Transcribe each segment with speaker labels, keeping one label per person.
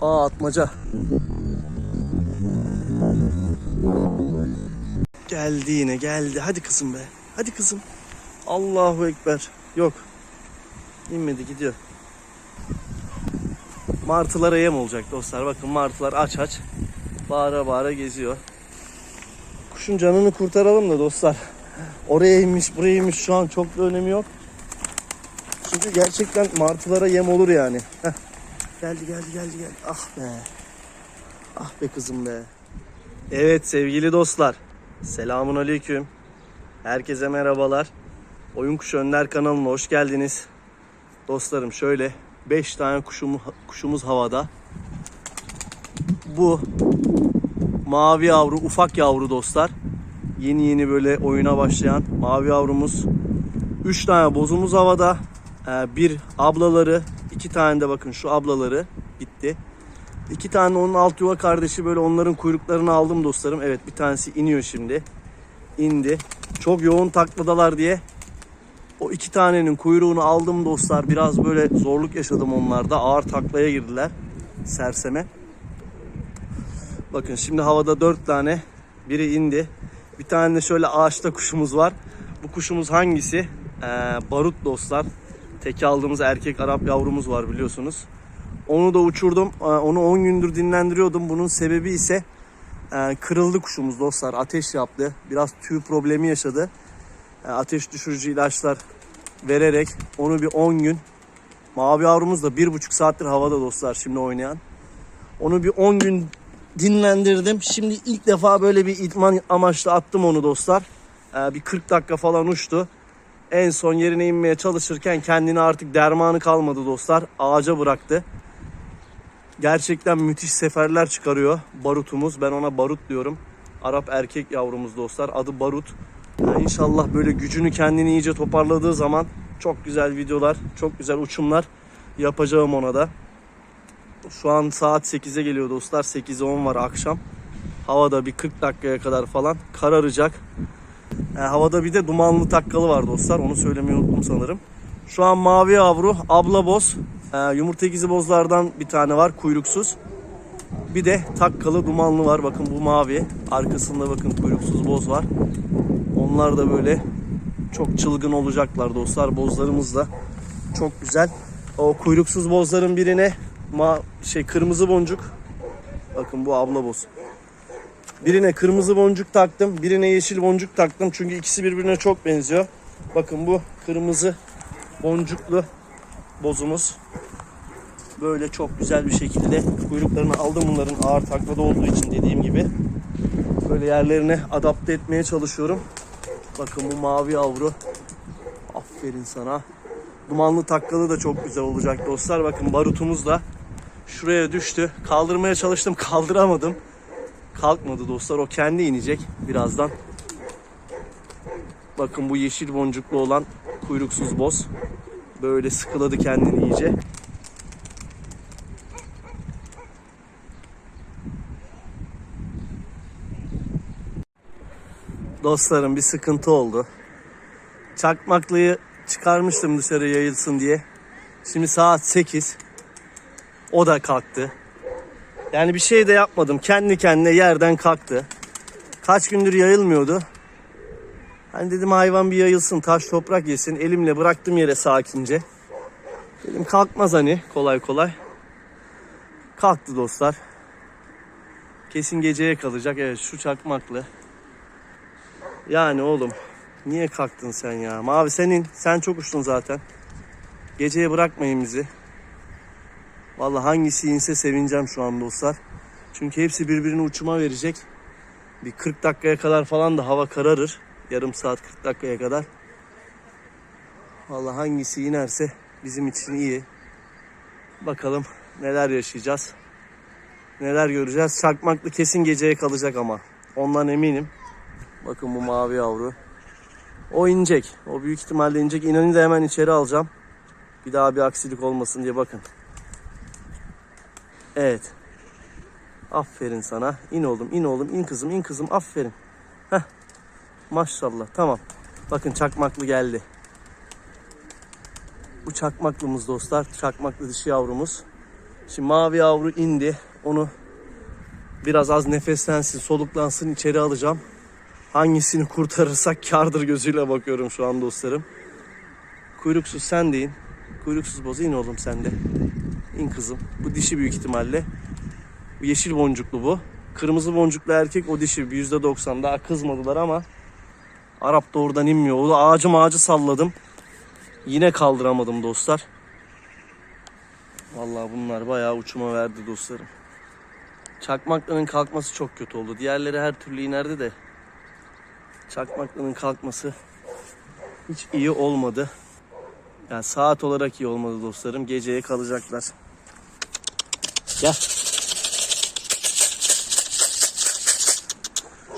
Speaker 1: Aa atmaca. Geldi yine geldi. Hadi kızım be. Hadi kızım. Allahu Ekber. Yok. İnmedi gidiyor. Martılara yem olacak dostlar. Bakın martılar aç aç. Bağıra bağıra geziyor. Kuşun canını kurtaralım da dostlar. Oraya inmiş buraya inmiş şu an çok da önemi yok. Çünkü gerçekten martılara yem olur yani. Heh. Geldi geldi geldi geldi. Ah be. Ah be kızım be. Evet sevgili dostlar. Selamun aleyküm. Herkese merhabalar. Oyun Kuşu Önder kanalına hoş geldiniz. Dostlarım şöyle 5 tane kuşumuz, kuşumuz havada. Bu mavi yavru, ufak yavru dostlar. Yeni yeni böyle oyuna başlayan mavi yavrumuz. 3 tane bozumuz havada. Ee, bir ablaları, iki tane de bakın şu ablaları gitti. İki tane onun alt yuva kardeşi böyle onların kuyruklarını aldım dostlarım. Evet bir tanesi iniyor şimdi. İndi. Çok yoğun takladalar diye o iki tanenin kuyruğunu aldım dostlar. Biraz böyle zorluk yaşadım onlarda. Ağır taklaya girdiler. Serseme. Bakın şimdi havada dört tane. Biri indi. Bir tane de şöyle ağaçta kuşumuz var. Bu kuşumuz hangisi? Ee, barut dostlar. Teki aldığımız erkek Arap yavrumuz var biliyorsunuz. Onu da uçurdum. Ee, Onu 10 gündür dinlendiriyordum. Bunun sebebi ise e, kırıldı kuşumuz dostlar. Ateş yaptı. Biraz tüy problemi yaşadı. E, Ateş düşürücü ilaçlar vererek onu bir 10 gün Mavi yavrumuz da bir buçuk saattir havada dostlar şimdi oynayan. Onu bir 10 gün dinlendirdim. Şimdi ilk defa böyle bir idman amaçlı attım onu dostlar. Ee, bir 40 dakika falan uçtu. En son yerine inmeye çalışırken kendini artık dermanı kalmadı dostlar. Ağaca bıraktı. Gerçekten müthiş seferler çıkarıyor barutumuz. Ben ona barut diyorum. Arap erkek yavrumuz dostlar. Adı Barut. Ee, İnşallah böyle gücünü kendini iyice toparladığı zaman çok güzel videolar, çok güzel uçumlar yapacağım ona da. Şu an saat 8'e geliyor dostlar. 8'e 10 var akşam. Havada bir 40 dakikaya kadar falan kararacak. Ee, havada bir de dumanlı takkalı var dostlar. Onu söylemeyi unuttum sanırım. Şu an mavi yavru, abla boz. Ee, yumurta ikizi bozlardan bir tane var kuyruksuz. Bir de takkalı dumanlı var. Bakın bu mavi. Arkasında bakın kuyruksuz boz var. Onlar da böyle çok çılgın olacaklar dostlar. Bozlarımız da çok güzel. O kuyruksuz bozların birine ma şey kırmızı boncuk. Bakın bu abla boz. Birine kırmızı boncuk taktım, birine yeşil boncuk taktım. Çünkü ikisi birbirine çok benziyor. Bakın bu kırmızı boncuklu bozumuz. Böyle çok güzel bir şekilde kuyruklarını aldım bunların ağır taklada olduğu için dediğim gibi. Böyle yerlerine adapte etmeye çalışıyorum. Bakın bu mavi yavru. Aferin sana. Dumanlı takkalı da çok güzel olacak dostlar. Bakın barutumuz da şuraya düştü. Kaldırmaya çalıştım kaldıramadım. Kalkmadı dostlar. O kendi inecek birazdan. Bakın bu yeşil boncuklu olan kuyruksuz boz. Böyle sıkıladı kendini iyice. Dostlarım bir sıkıntı oldu. Çakmaklıyı çıkarmıştım dışarı yayılsın diye. Şimdi saat 8. O da kalktı. Yani bir şey de yapmadım. Kendi kendine yerden kalktı. Kaç gündür yayılmıyordu. Hani dedim hayvan bir yayılsın, taş toprak yesin. Elimle bıraktım yere sakince. Dedim kalkmaz hani kolay kolay. Kalktı dostlar. Kesin geceye kalacak. Evet şu çakmaklı. Yani oğlum niye kalktın sen ya? Mavi senin. Sen çok uçtun zaten. Geceye bırakmayın bizi. Vallahi hangisi inse sevineceğim şu an dostlar. Çünkü hepsi birbirini uçuma verecek. Bir 40 dakikaya kadar falan da hava kararır. Yarım saat 40 dakikaya kadar. Vallahi hangisi inerse bizim için iyi. Bakalım neler yaşayacağız. Neler göreceğiz. Çakmaklı kesin geceye kalacak ama. Ondan eminim. Bakın bu mavi yavru. O inecek. O büyük ihtimalle inecek. İnanı da hemen içeri alacağım. Bir daha bir aksilik olmasın diye bakın. Evet. Aferin sana. İn oğlum, in oğlum, in kızım, in kızım. Aferin. Heh. Maşallah. Tamam. Bakın çakmaklı geldi. Bu çakmaklımız dostlar. Çakmaklı dişi yavrumuz. Şimdi mavi yavru indi. Onu biraz az nefeslensin, soluklansın içeri alacağım. Hangisini kurtarırsak kardır gözüyle bakıyorum şu an dostlarım. Kuyruksuz sen de in. Kuyruksuz bozu in oğlum sen de. İn kızım. Bu dişi büyük ihtimalle. Yeşil boncuklu bu. Kırmızı boncuklu erkek o dişi %90 daha kızmadılar ama Arap da oradan inmiyor. O da ağacı ağacı salladım. Yine kaldıramadım dostlar. Vallahi bunlar bayağı uçuma verdi dostlarım. Çakmakların kalkması çok kötü oldu. Diğerleri her türlü inerdi de. Çakmakların kalkması hiç iyi olmadı. Yani saat olarak iyi olmadı dostlarım. Geceye kalacaklar. Gel.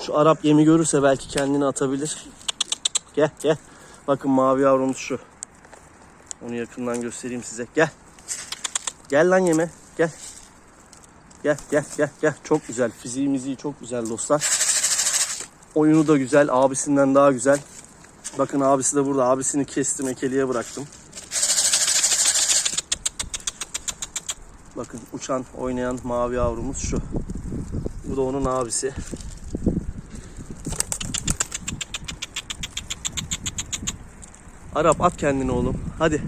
Speaker 1: Şu Arap yemi görürse belki kendini atabilir. Gel gel. Bakın mavi yavrumuz şu. Onu yakından göstereyim size. Gel. Gel lan yeme. Gel. Gel gel gel gel. Çok güzel. Fiziği miziği çok güzel dostlar. Oyunu da güzel. Abisinden daha güzel. Bakın abisi de burada. Abisini kestim. Ekeliğe bıraktım. Bakın uçan, oynayan mavi yavrumuz şu. Bu da onun abisi. Arap at kendini oğlum. Hadi.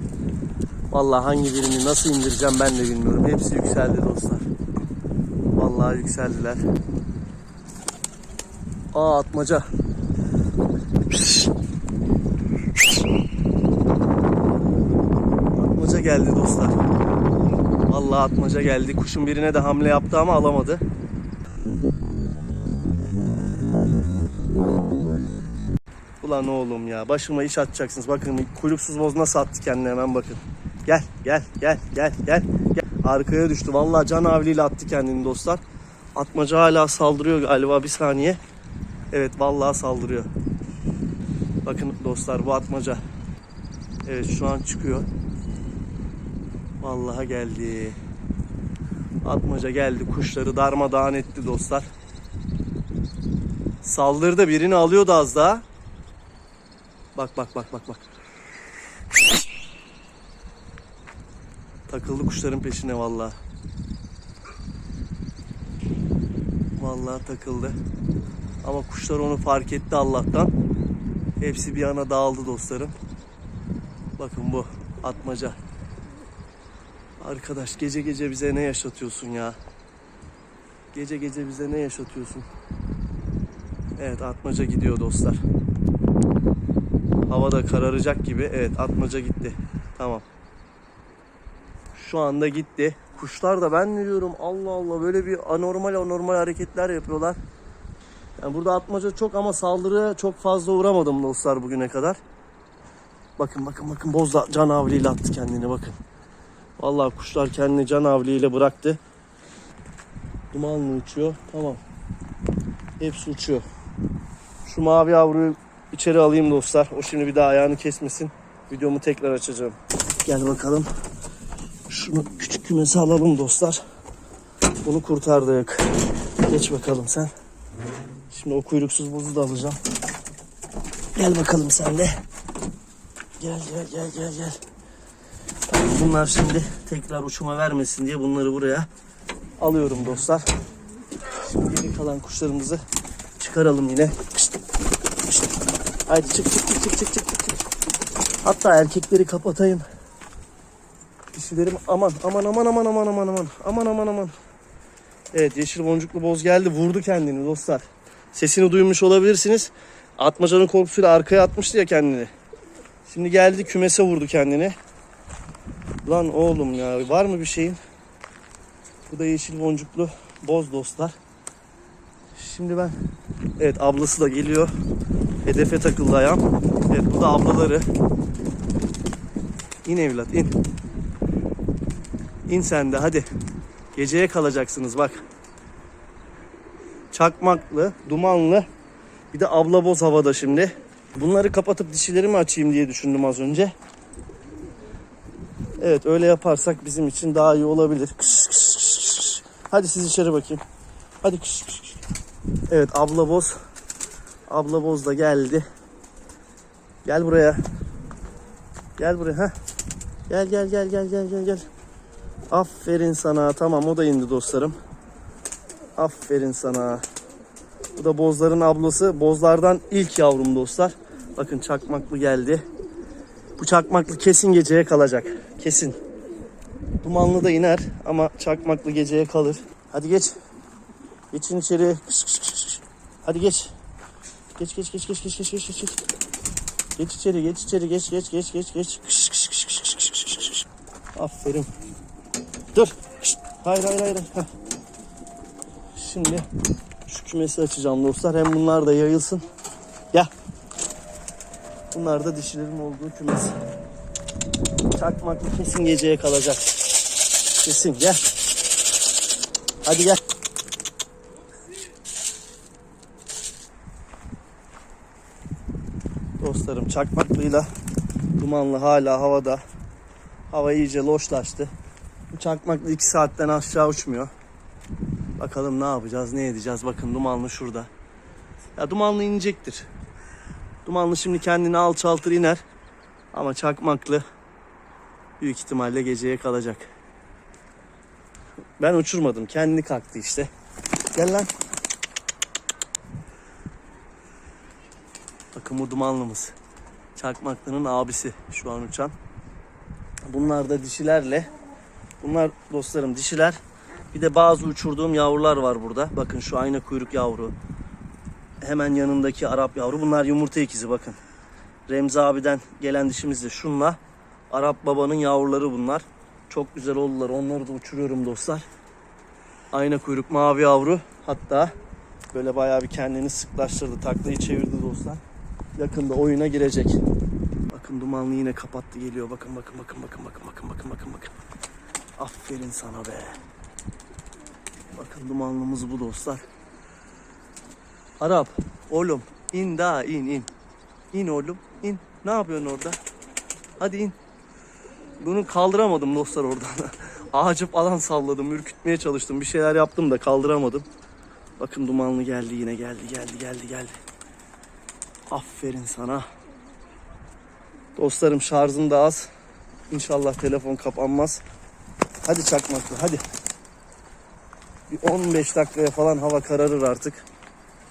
Speaker 1: Vallahi hangi birini nasıl indireceğim ben de bilmiyorum. Hepsi yükseldi dostlar. Vallahi yükseldiler. Aa atmaca. Atmaca geldi dostlar. Vallahi atmaca geldi. Kuşun birine de hamle yaptı ama alamadı. Ulan oğlum ya başıma iş atacaksınız. Bakın kuyruksuz boz nasıl attı kendine hemen bakın. Gel gel gel gel gel. gel. Arkaya düştü. Vallahi can havliyle attı kendini dostlar. Atmaca hala saldırıyor galiba bir saniye. Evet vallahi saldırıyor. Bakın dostlar bu atmaca. Evet şu an çıkıyor. Vallahi geldi. Atmaca geldi. Kuşları darmadağın etti dostlar. Saldırdı birini alıyordu az daha. Bak bak bak bak bak. Takıldı kuşların peşine vallahi. Vallahi takıldı. Ama kuşlar onu fark etti Allah'tan. Hepsi bir yana dağıldı dostlarım. Bakın bu atmaca. Arkadaş gece gece bize ne yaşatıyorsun ya? Gece gece bize ne yaşatıyorsun? Evet atmaca gidiyor dostlar. Hava da kararacak gibi. Evet atmaca gitti. Tamam. Şu anda gitti. Kuşlar da ben diyorum Allah Allah böyle bir anormal anormal hareketler yapıyorlar. Yani burada atmaca çok ama saldırıya çok fazla uğramadım dostlar bugüne kadar. Bakın bakın bakın boz da can havliyle attı kendini bakın. Vallahi kuşlar kendini can havliyle bıraktı. Dumanlı uçuyor. Tamam. Hepsi uçuyor. Şu mavi yavruyu içeri alayım dostlar. O şimdi bir daha ayağını kesmesin. Videomu tekrar açacağım. Gel bakalım. Şunu küçük kümesi alalım dostlar. Bunu kurtardık. Geç bakalım sen. Şimdi o kuyruksuz bozu da alacağım. Gel bakalım sen de. Gel gel gel gel gel. Bunlar şimdi tekrar uçuma vermesin diye bunları buraya alıyorum dostlar. Şimdi geri kalan kuşlarımızı çıkaralım yine. Haydi çık çık çık çık çık çık çık. Hatta erkekleri kapatayım. Dişilerim aman aman aman aman aman aman aman aman aman aman. Evet yeşil boncuklu boz geldi vurdu kendini dostlar. Sesini duymuş olabilirsiniz. Atmacanın korkusuyla arkaya atmıştı ya kendini. Şimdi geldi kümese vurdu kendini. Lan oğlum ya var mı bir şeyin? Bu da yeşil boncuklu boz dostlar. Şimdi ben evet ablası da geliyor. Hedefe takıldı ayağım. Evet bu da ablaları. İn evlat in. İn sen de hadi. Geceye kalacaksınız bak. Çakmaklı, dumanlı. Bir de abla boz havada şimdi. Bunları kapatıp dişilerimi açayım diye düşündüm az önce. Evet öyle yaparsak bizim için daha iyi olabilir. Kış, kış, kış, kış. Hadi siz içeri bakayım. Hadi kış, kış, kış. Evet abla boz. Abla boz da geldi. Gel buraya. Gel buraya ha. Gel gel gel gel gel gel gel. Aferin sana. Tamam o da indi dostlarım. Aferin sana. Bu da bozların ablası. Bozlardan ilk yavrum dostlar. Bakın çakmaklı geldi. Bu çakmaklı kesin geceye kalacak. Kesin. Dumanlı da iner ama çakmaklı geceye kalır. Hadi geç. Geçin içeri. Kış, kış, kış, kış. Hadi geç. Geç geç geç geç geç geç geç geç. Geç içeri geç içeri geç geç geç geç geç. Kış, kış, kış, kış, kış, kış, kış, kış. Aferin. Dur. Şşt. Hayır hayır hayır. Heh. Şimdi şu kümesi açacağım dostlar. Hem bunlar da yayılsın. Gel. Bunlar da dişilerin olduğu kümes. Çakmaklı kesin geceye kalacak. Kesin gel. Hadi gel. Dostlarım çakmaklıyla dumanlı hala havada. Hava iyice loşlaştı. Bu çakmaklı 2 saatten aşağı uçmuyor. Bakalım ne yapacağız, ne edeceğiz. Bakın dumanlı şurada. Ya dumanlı inecektir. Dumanlı şimdi kendini alçaltır iner. Ama çakmaklı büyük ihtimalle geceye kalacak. Ben uçurmadım. Kendi kalktı işte. Gel lan. Bakın bu dumanlımız. Çakmaklı'nın abisi şu an uçan. Bunlar da dişilerle. Bunlar dostlarım dişiler. Bir de bazı uçurduğum yavrular var burada. Bakın şu ayna kuyruk yavru. Hemen yanındaki Arap yavru. Bunlar yumurta ikizi bakın. Remzi abiden gelen dişimiz de şunla. Arap babanın yavruları bunlar. Çok güzel oldular. Onları da uçuruyorum dostlar. Ayna kuyruk mavi yavru. Hatta böyle bayağı bir kendini sıklaştırdı. Taklayı çevirdi dostlar. Yakında oyuna girecek. Bakın dumanlı yine kapattı geliyor. Bakın bakın bakın bakın bakın bakın bakın bakın bakın. Aferin sana be. Bakın dumanlımız bu dostlar. Arap oğlum in daha in in. İn oğlum in. Ne yapıyorsun orada? Hadi in. Bunu kaldıramadım dostlar oradan. Ağacı falan salladım, ürkütmeye çalıştım. Bir şeyler yaptım da kaldıramadım. Bakın dumanlı geldi yine geldi geldi geldi geldi. Aferin sana. Dostlarım şarjım da az. İnşallah telefon kapanmaz. Hadi çakmaklı hadi. Bir 15 dakikaya falan hava kararır artık.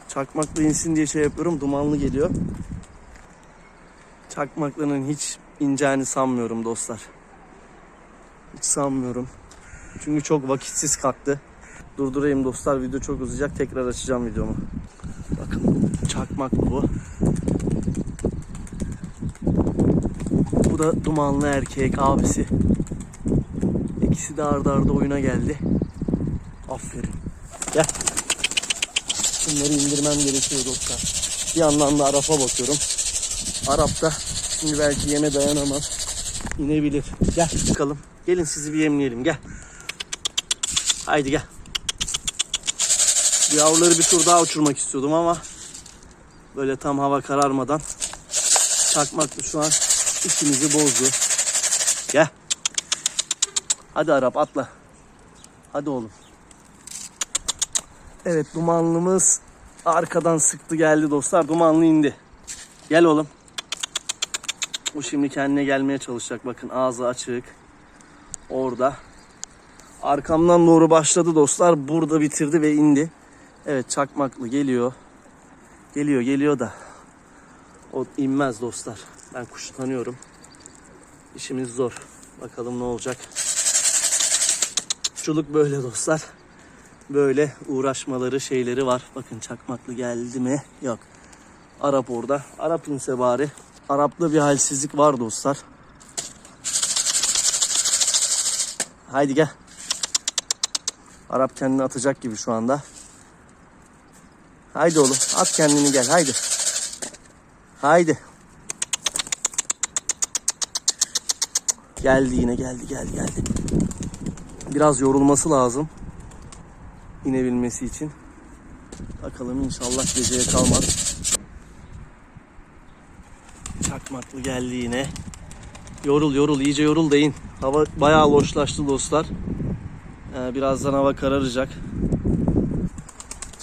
Speaker 1: Çakmaklı insin diye şey yapıyorum. Dumanlı geliyor. Çakmaklının hiç ineceğini sanmıyorum dostlar. Hiç sanmıyorum. Çünkü çok vakitsiz kalktı. Durdurayım dostlar. Video çok uzayacak. Tekrar açacağım videomu. Bakın çakmaklı bu. Bu da dumanlı erkek abisi. İkisi de arda arda oyuna geldi. Aferin. Gel. Bunları indirmem gerekiyor dostlar. Bir yandan da Arap'a bakıyorum. Arap da şimdi belki yeme dayanamaz. İnebilir. Gel çıkalım. Gelin sizi bir yemleyelim gel. Haydi gel. Yavruları bir tur daha uçurmak istiyordum ama böyle tam hava kararmadan çakmaklı şu an işimizi bozdu. Gel. Hadi Arap atla. Hadi oğlum. Evet dumanlımız arkadan sıktı geldi dostlar. Dumanlı indi. Gel oğlum. Bu şimdi kendine gelmeye çalışacak. Bakın ağzı açık. Orada. Arkamdan doğru başladı dostlar. Burada bitirdi ve indi. Evet çakmaklı geliyor. Geliyor geliyor da. O inmez dostlar. Ben kuşu tanıyorum. İşimiz zor. Bakalım ne olacak. Kuşçuluk böyle dostlar. Böyle uğraşmaları şeyleri var. Bakın çakmaklı geldi mi? Yok. Arap orada. Arap inse bari. Arap'ta bir halsizlik var dostlar. Haydi gel. Arap kendini atacak gibi şu anda. Haydi oğlum at kendini gel haydi. Haydi. Geldi yine geldi geldi geldi. Biraz yorulması lazım. İnebilmesi için. Bakalım inşallah geceye kalmaz. Çakmaklı geldi yine. Yorul yorul iyice yorul da. Hava bayağı loşlaştı dostlar. Ee, birazdan hava kararacak.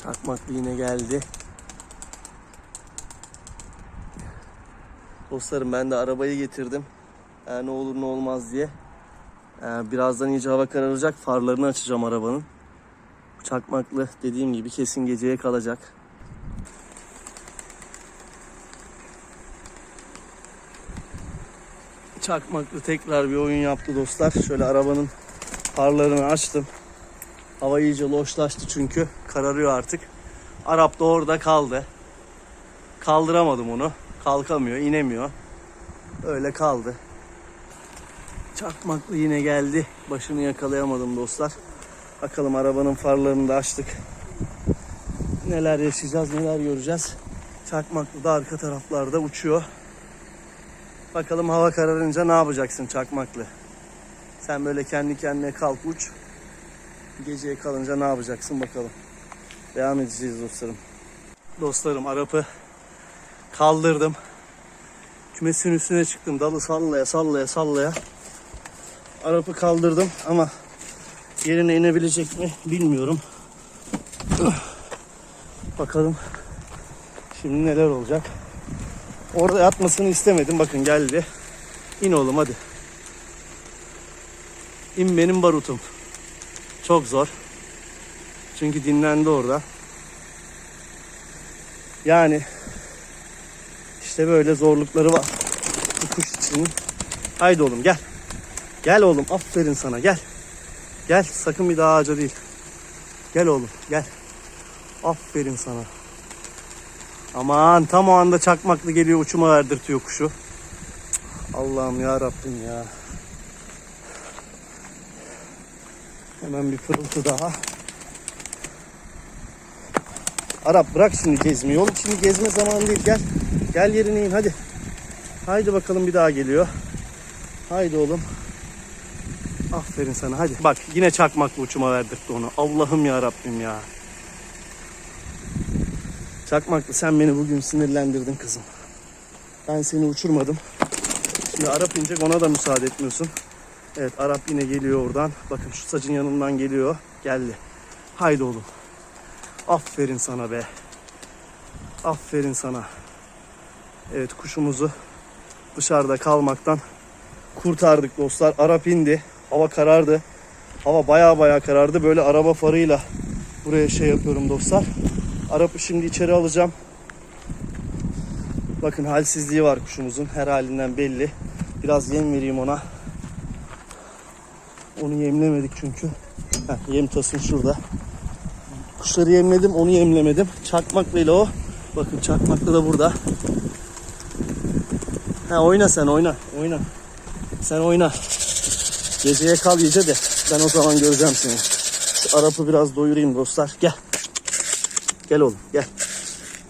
Speaker 1: Çakmaklı yine geldi. Dostlarım ben de arabayı getirdim. Ee, ne olur ne olmaz diye. Ee, birazdan iyice hava kararacak. Farlarını açacağım arabanın. Çakmaklı dediğim gibi kesin geceye kalacak. Çakmaklı tekrar bir oyun yaptı dostlar. Şöyle arabanın farlarını açtım. Hava iyice loşlaştı çünkü. Kararıyor artık. Arap da orada kaldı. Kaldıramadım onu. Kalkamıyor, inemiyor. Öyle kaldı. Çakmaklı yine geldi. Başını yakalayamadım dostlar. Bakalım arabanın farlarını da açtık. Neler yaşayacağız, neler göreceğiz. Çakmaklı da arka taraflarda uçuyor. Bakalım hava kararınca ne yapacaksın çakmaklı? Sen böyle kendi kendine kalk uç. Geceye kalınca ne yapacaksın bakalım. Devam edeceğiz dostlarım. Dostlarım Arap'ı kaldırdım. Kümesin üstüne çıktım. Dalı sallaya sallaya sallaya. Arap'ı kaldırdım ama yerine inebilecek mi bilmiyorum. Bakalım şimdi neler olacak. Orada yatmasını istemedim. Bakın geldi. İn oğlum hadi. İn benim barutum. Çok zor. Çünkü dinlendi orada. Yani işte böyle zorlukları var. Bu kuş için. Haydi oğlum gel. Gel oğlum aferin sana gel. Gel sakın bir daha ağaca değil. Gel oğlum gel. Aferin sana. Aman tam o anda çakmaklı geliyor uçuma verdirtiyor kuşu. Allah'ım ya Rabbim ya. Hemen bir pırıltı daha. Arap bırak şimdi gezmeyi oğlum. Şimdi gezme zamanı değil. Gel. Gel yerine in hadi. Haydi bakalım bir daha geliyor. Haydi oğlum. Aferin sana hadi. Bak yine çakmaklı uçuma verdirtti onu. Allah'ım ya Rabbim ya. Çakmaklı sen beni bugün sinirlendirdin kızım. Ben seni uçurmadım. Şimdi Arap inecek ona da müsaade etmiyorsun. Evet Arap yine geliyor oradan. Bakın şu sacın yanından geliyor. Geldi. Haydi oğlum. Aferin sana be. Aferin sana. Evet kuşumuzu dışarıda kalmaktan kurtardık dostlar. Arap indi. Hava karardı. Hava baya baya karardı. Böyle araba farıyla buraya şey yapıyorum dostlar. Arap'ı şimdi içeri alacağım. Bakın halsizliği var kuşumuzun. Her halinden belli. Biraz yem vereyim ona. Onu yemlemedik çünkü. Heh, yem tasım şurada. Kuşları yemledim, onu yemlemedim. Çakmakla o. Bakın çakmakla da burada. Ha oyna sen oyna. Oyna. Sen oyna. Geceye kal iyice de ben o zaman göreceğim seni. Şu Arap'ı biraz doyurayım dostlar. Gel. Gel oğlum gel.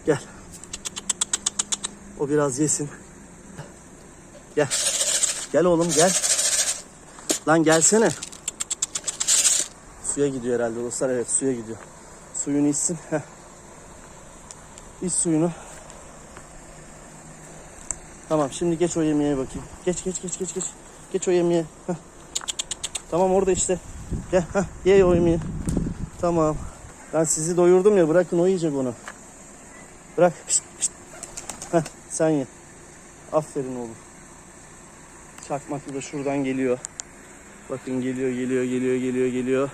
Speaker 1: Gel. O biraz yesin. Gel. Gel oğlum gel. Lan gelsene. Suya gidiyor herhalde dostlar. Evet suya gidiyor. Suyunu içsin. Heh. İç suyunu. Tamam şimdi geç o yemeğe bakayım. Geç geç geç geç geç. Geç o yemeğe. Heh. Tamam orada işte. Gel heh, ye o yemeği. Tamam. Ben sizi doyurdum ya bırakın o yiyecek onu. Bırak. Pişt, pişt. Heh, sen ye. Aferin oğlum. Çakmaklı da şuradan geliyor. Bakın geliyor geliyor geliyor geliyor geliyor.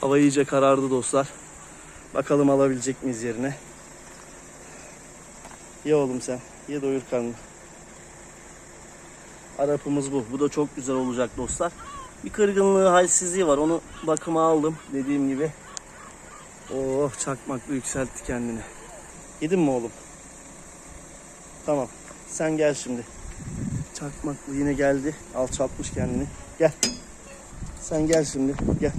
Speaker 1: Hava iyice karardı dostlar. Bakalım alabilecek miyiz yerine. Ye oğlum sen. Ye doyur karnını. Arapımız bu. Bu da çok güzel olacak dostlar. Bir kırgınlığı, halsizliği var. Onu bakıma aldım dediğim gibi. Oh çakmaklı yükseltti kendini. Yedin mi oğlum? Tamam. Sen gel şimdi. Çakmaklı yine geldi. Alçaltmış kendini. Gel. Sen gel şimdi. Gel.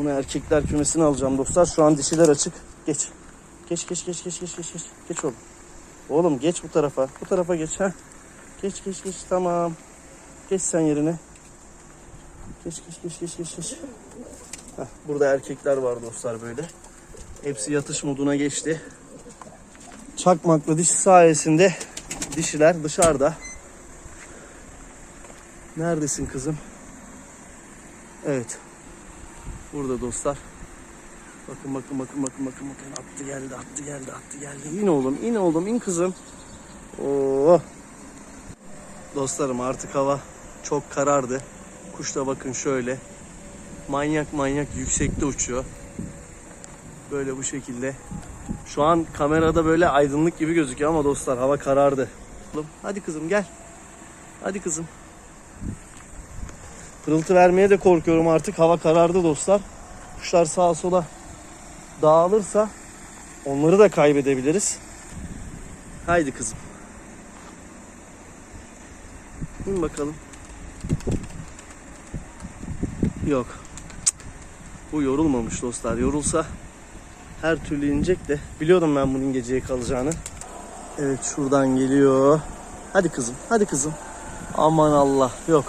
Speaker 1: Onu erkekler kümesine alacağım dostlar. Şu an dişiler açık. Geç. Geç geç geç geç geç geç geç. Geç oğlum. Oğlum geç bu tarafa. Bu tarafa geç ha. Geç geç geç tamam. Geç sen yerine. Geç geç geç geç geç geç. Heh, burada erkekler var dostlar böyle. Hepsi yatış moduna geçti. Çakmaklı dişi sayesinde dişiler dışarıda. Neredesin kızım? Evet. Burada dostlar. Bakın bakın bakın bakın bakın bakın attı geldi attı geldi attı geldi. İn oğlum in oğlum in kızım. Oo. Dostlarım artık hava çok karardı. Kuş da bakın şöyle. Manyak manyak yüksekte uçuyor. Böyle bu şekilde. Şu an kamerada böyle aydınlık gibi gözüküyor ama dostlar hava karardı. Hadi kızım gel. Hadi kızım. Pırıltı vermeye de korkuyorum artık. Hava karardı dostlar. Kuşlar sağa sola dağılırsa onları da kaybedebiliriz. Haydi kızım. İn bakalım. Yok. Bu yorulmamış dostlar. Yorulsa her türlü inecek de biliyordum ben bunun geceye kalacağını. Evet şuradan geliyor. Hadi kızım. Hadi kızım. Aman Allah. Yok.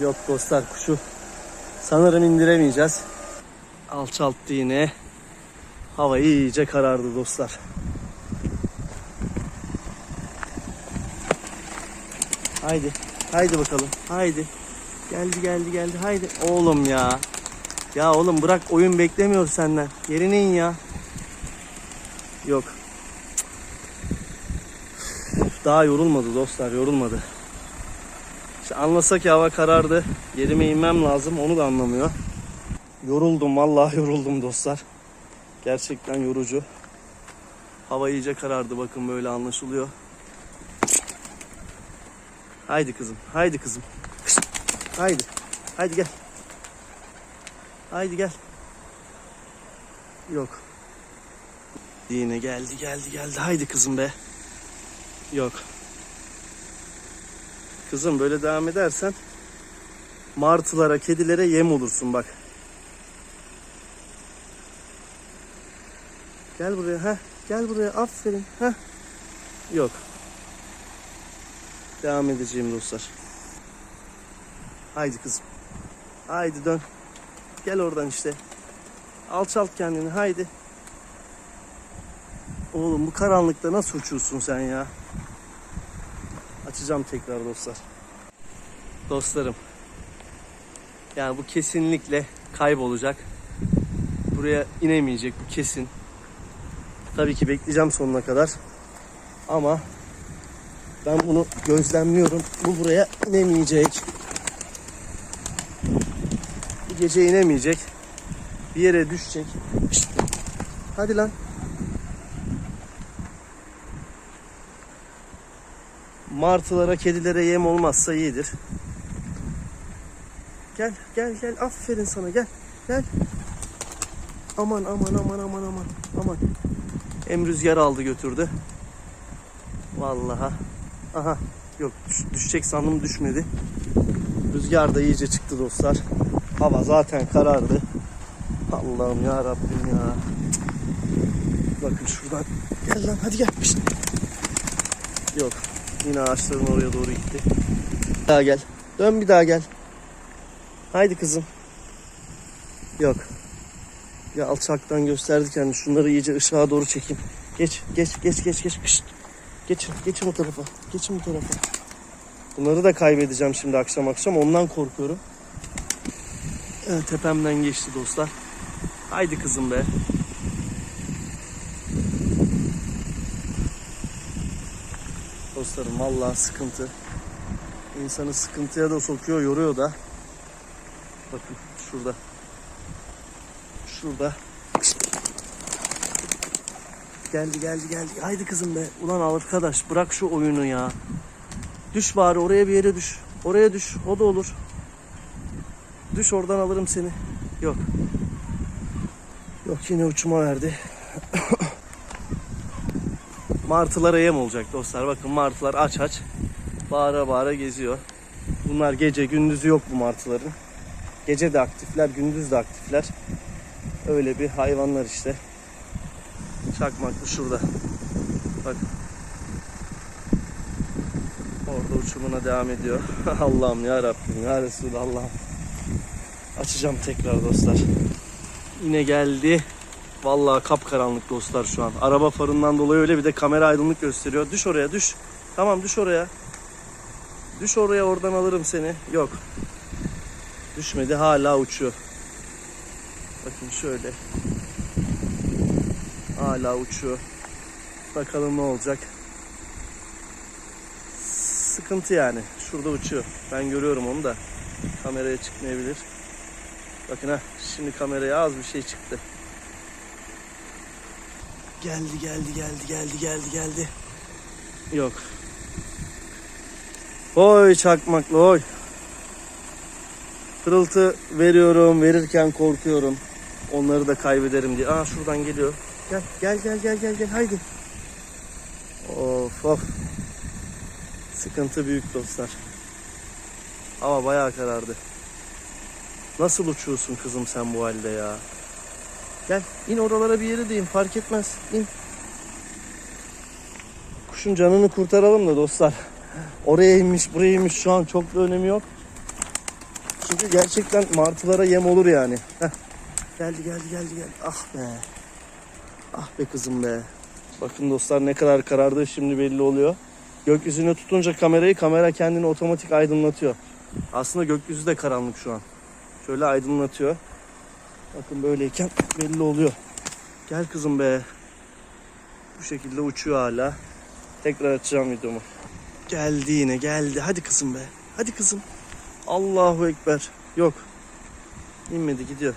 Speaker 1: Yok dostlar kuşu sanırım indiremeyeceğiz. Alçalttı yine. Hava iyice karardı dostlar. Haydi. Haydi bakalım. Haydi. Geldi geldi geldi. Haydi. Oğlum ya. Ya oğlum bırak oyun beklemiyor senden. Yerine in ya. Yok. Daha yorulmadı dostlar yorulmadı. İşte anlasa ki hava karardı. Yerime inmem lazım onu da anlamıyor. Yoruldum vallahi yoruldum dostlar. Gerçekten yorucu. Hava iyice karardı bakın böyle anlaşılıyor. Haydi kızım, haydi kızım. Haydi, haydi gel. Haydi gel. Yok. Yine geldi, geldi, geldi. Haydi kızım be. Yok. Kızım böyle devam edersen martılara, kedilere yem olursun bak. Gel buraya, ha. Gel buraya, aferin, ha. Yok. Devam edeceğim dostlar. Haydi kızım. Haydi dön. Gel oradan işte. Alçalt kendini haydi. Oğlum bu karanlıkta nasıl uçuyorsun sen ya? Açacağım tekrar dostlar. Dostlarım. Yani bu kesinlikle kaybolacak. Buraya inemeyecek bu kesin. Tabii ki bekleyeceğim sonuna kadar. Ama ben bunu gözlemliyorum. Bu buraya inemeyecek. Bu gece inemeyecek. Bir yere düşecek. Hadi lan. Martılara, kedilere yem olmazsa iyidir. Gel, gel, gel. Aferin sana. Gel, gel. Aman, aman, aman, aman, aman. Aman. Hem rüzgar aldı götürdü. Vallahi. Aha. Yok düş- düşecek sandım düşmedi. Rüzgar da iyice çıktı dostlar. Hava zaten karardı. Allah'ım ya Rabbim ya. Bakın şuradan. Gel lan hadi gel. Pişt. Yok. Yine ağaçların oraya doğru gitti. Bir daha gel. Dön bir daha gel. Haydi kızım. Yok. Ya alçaktan gösterdi kendini. Şunları iyice ışığa doğru çekeyim. Geç, geç, geç, geç, geç. Pişt. Geçin, geçin o tarafa. Geçin bu tarafa. Bunları da kaybedeceğim şimdi akşam akşam. Ondan korkuyorum. Evet, tepemden geçti dostlar. Haydi kızım be. Dostlarım vallahi sıkıntı. İnsanı sıkıntıya da sokuyor, yoruyor da. Bakın şurada. Şurada. Geldi geldi geldi. Haydi kızım be. Ulan arkadaş bırak şu oyunu ya. Düş bari oraya bir yere düş. Oraya düş. O da olur. Düş oradan alırım seni. Yok. Yok yine uçuma verdi. martılara yem olacak dostlar. Bakın martılar aç aç. Bağıra bağıra geziyor. Bunlar gece gündüzü yok bu martıların. Gece de aktifler, gündüz de aktifler. Öyle bir hayvanlar işte. Çakmaklı şurada. Bak. Orada uçumuna devam ediyor. Allah'ım ya Rabbim ya Resulallah. Açacağım tekrar dostlar. Yine geldi. Vallahi kapkaranlık dostlar şu an. Araba farından dolayı öyle bir de kamera aydınlık gösteriyor. Düş oraya düş. Tamam düş oraya. Düş oraya oradan alırım seni. Yok. Düşmedi hala uçuyor. Bakın şöyle. Hala uçuyor. Bakalım ne olacak. sıkıntı yani. Şurada uçuyor. Ben görüyorum onu da. Kameraya çıkmayabilir. Bakın ha şimdi kameraya az bir şey çıktı. Geldi geldi geldi geldi geldi geldi. Yok. Oy çakmaklı oy. Pırıltı veriyorum. Verirken korkuyorum. Onları da kaybederim diye. Aa şuradan geliyor. Gel gel gel gel gel gel haydi. Of of. Sıkıntı büyük dostlar. Hava bayağı karardı. Nasıl uçuyorsun kızım sen bu halde ya? Gel in oralara bir yere deyin fark etmez. İn. Kuşun canını kurtaralım da dostlar. Oraya inmiş buraya inmiş şu an çok da önemi yok. Çünkü gerçekten martılara yem olur yani. Heh. Geldi geldi geldi geldi. Ah be. Ah be kızım be. Bakın dostlar ne kadar karardı şimdi belli oluyor. Gökyüzüne tutunca kamerayı kamera kendini otomatik aydınlatıyor. Aslında gökyüzü de karanlık şu an. Şöyle aydınlatıyor. Bakın böyleyken belli oluyor. Gel kızım be. Bu şekilde uçuyor hala. Tekrar açacağım videomu. Geldi yine geldi. Hadi kızım be. Hadi kızım. Allahu Ekber. Yok. İnmedi gidiyor.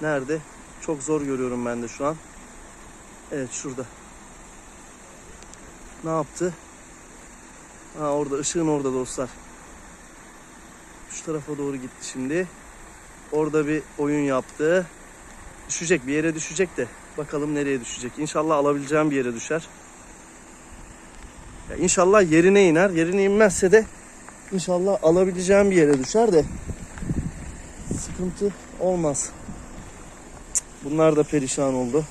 Speaker 1: Nerede? Çok zor görüyorum ben de şu an. Evet şurada. Ne yaptı? Ha orada ışığın orada dostlar. Şu tarafa doğru gitti şimdi. Orada bir oyun yaptı. Düşecek bir yere düşecek de bakalım nereye düşecek. İnşallah alabileceğim bir yere düşer. Ya inşallah yerine iner. Yerine inmezse de inşallah alabileceğim bir yere düşer de sıkıntı olmaz. Bunlar da perişan oldu.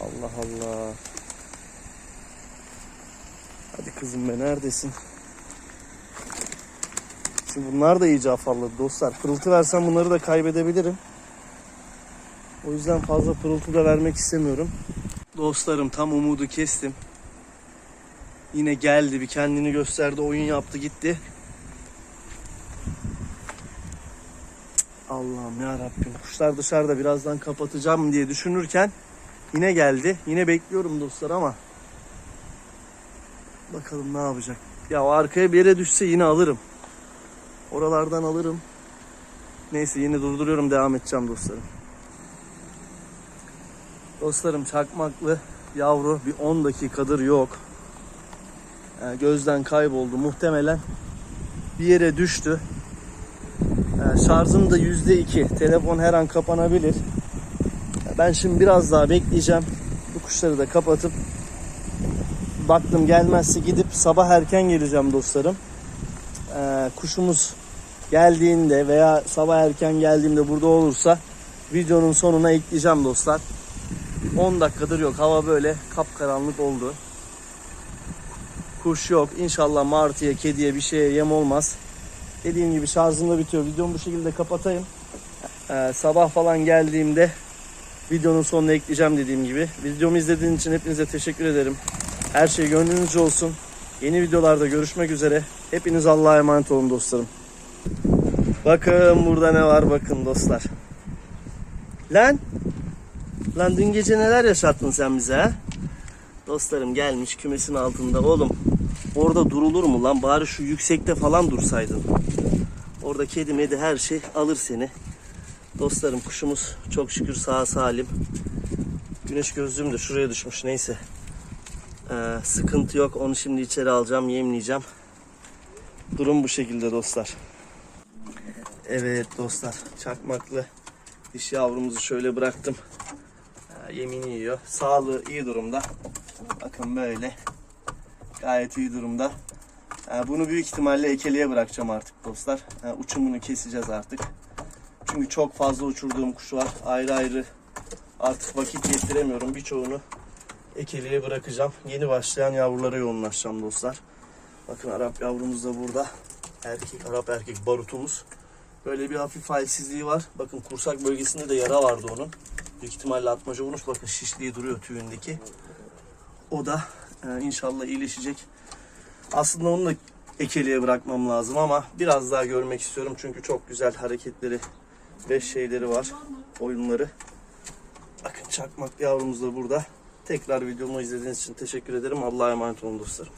Speaker 1: Allah Allah. Hadi kızım be neredesin? Şimdi bunlar da iyice afalladı dostlar. Pırıltı versem bunları da kaybedebilirim. O yüzden fazla pırıltı da vermek istemiyorum. Dostlarım tam umudu kestim. Yine geldi bir kendini gösterdi oyun yaptı gitti. Allah'ım ya Rabbim kuşlar dışarıda birazdan kapatacağım diye düşünürken yine geldi. Yine bekliyorum dostlar ama bakalım ne yapacak. Ya arkaya bir yere düşse yine alırım. Oralardan alırım. Neyse yine durduruyorum devam edeceğim dostlarım. Dostlarım çakmaklı yavru bir 10 dakikadır yok. Yani gözden kayboldu. Muhtemelen bir yere düştü. Yani şarjım da %2. Telefon her an kapanabilir. Ben şimdi biraz daha bekleyeceğim. Bu kuşları da kapatıp baktım gelmezse gidip sabah erken geleceğim dostlarım. Ee, kuşumuz geldiğinde veya sabah erken geldiğimde burada olursa videonun sonuna ekleyeceğim dostlar. 10 dakikadır yok. Hava böyle kapkaranlık oldu. Kuş yok. İnşallah martıya, kediye bir şeye yem olmaz. Dediğim gibi şarjım da bitiyor. Videomu bu şekilde kapatayım. Ee, sabah falan geldiğimde videonun sonuna ekleyeceğim dediğim gibi. Videomu izlediğiniz için hepinize teşekkür ederim. Her şey gönlünüzce olsun. Yeni videolarda görüşmek üzere. Hepiniz Allah'a emanet olun dostlarım. Bakın burada ne var bakın dostlar. Lan Lan dün gece neler yaşattın sen bize ha? Dostlarım gelmiş kümesin altında. Oğlum orada durulur mu lan? Bari şu yüksekte falan dursaydın. Orada kedi medi her şey alır seni. Dostlarım kuşumuz çok şükür sağ salim. Güneş gözlüğüm de şuraya düşmüş neyse. Ee, sıkıntı yok. Onu şimdi içeri alacağım, yemleyeceğim. Durum bu şekilde dostlar. Evet dostlar, çakmaklı dişi yavrumuzu şöyle bıraktım. Ha, Yemini yiyor. Sağlığı iyi durumda. Bakın böyle. Gayet iyi durumda. Ha, Bunu büyük ihtimalle ekeliğe bırakacağım artık dostlar. Ha, Uçumunu keseceğiz artık. Çünkü çok fazla uçurduğum kuş var. Ayrı ayrı artık vakit yetiremiyorum. Birçoğunu ekeliğe bırakacağım. Yeni başlayan yavrulara yoğunlaşacağım dostlar. Bakın Arap yavrumuz da burada. Erkek, Arap erkek barutumuz. Böyle bir hafif halsizliği var. Bakın kursak bölgesinde de yara vardı onun. Büyük ihtimalle atmaca vurmuş. Bakın şişliği duruyor tüyündeki. O da e, inşallah iyileşecek. Aslında onu da ekeliğe bırakmam lazım ama biraz daha görmek istiyorum. Çünkü çok güzel hareketleri ve şeyleri var. Oyunları. Bakın çakmak yavrumuz da burada. Tekrar videomu izlediğiniz için teşekkür ederim. Allah'a emanet olun dostlarım.